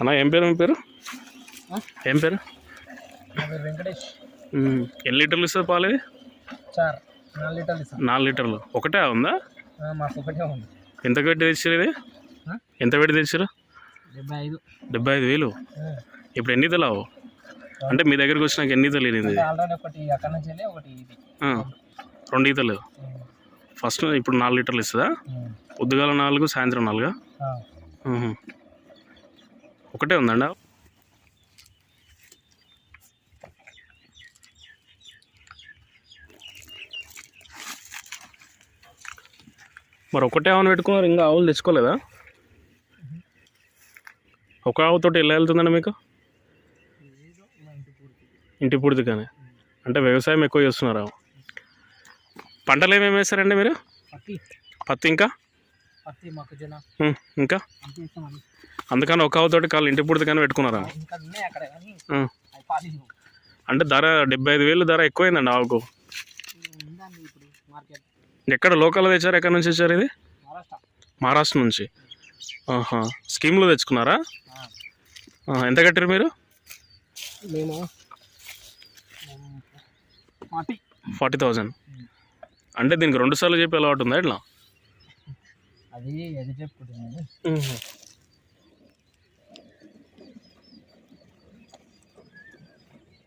అన్న ఏం పేరు మీ పేరు? ఏం పేరు? వెంకటేష్. ఎన్ని లీటర్లు ఇస్తుంది పాలు ఇది చార్ నాలుగు లీటర్లు ఇస్తాను నాలుగు లీటర్లు. ఒకటే ఉందా? ఆ, మాకు ఒకటే ఉంది. ఎంత పెట్టి తెచ్చారు ఇది? ఎంత పెట్టి తెచ్చారు డెబ్బై ఐదు. డెబ్బై ఐదు వేలు. ఇప్పుడు ఎన్ని తెలావు అంటే మీ దగ్గరికి వచ్చినాక ఎన్ని ఈతలు ఇది. రెండు ఈతలు. ఫస్ట్ ఇప్పుడు నాలుగు లీటర్లు ఇస్తుందా. పొద్దుగాల నాలుగు సాయంత్రం నాలుగా? ఒకటే ఉందండి. మరి ఒకటే ఆవును పెట్టుకున్నారు ఇంకా ఆవులు తెచ్చుకోలేదా? ఒక ఆవుతోటి ఎలా వెళ్తుందండి మీకు? ఇంటి పూర్తి కానీ అంటే వ్యవసాయం ఎక్కువ చేస్తున్నారా పంటలు ఏమేమి వేస్తారండి మీరు? పత్తి ఇంకా? పత్తి మొక్కజొన్న ఉమ్, ఇంకా? అందుకని ఒక ఆవుతోటి కాళ్ళు ఇంటి పూర్తి కానీ పెట్టుకున్నారా అంటే ధర డెబ్బై ఐదు వేలు ధర ఎక్కువైందండి ఆవుకు. ఎక్కడ లోకల్ తెచ్చారు? ఎక్కడ నుంచి తెచ్చారు ఇది? మహారాష్ట్ర. నుంచి. ఆహా. స్కీమ్లో తెచ్చుకున్నారా? ఎంత కట్టారు మీరు? Forty thousand. అంటే దీనికి రెండు సార్లు చెప్పి అలవాటు ఉందా ఇట్లా? అది ఎది చెప్పుకుంటుంది.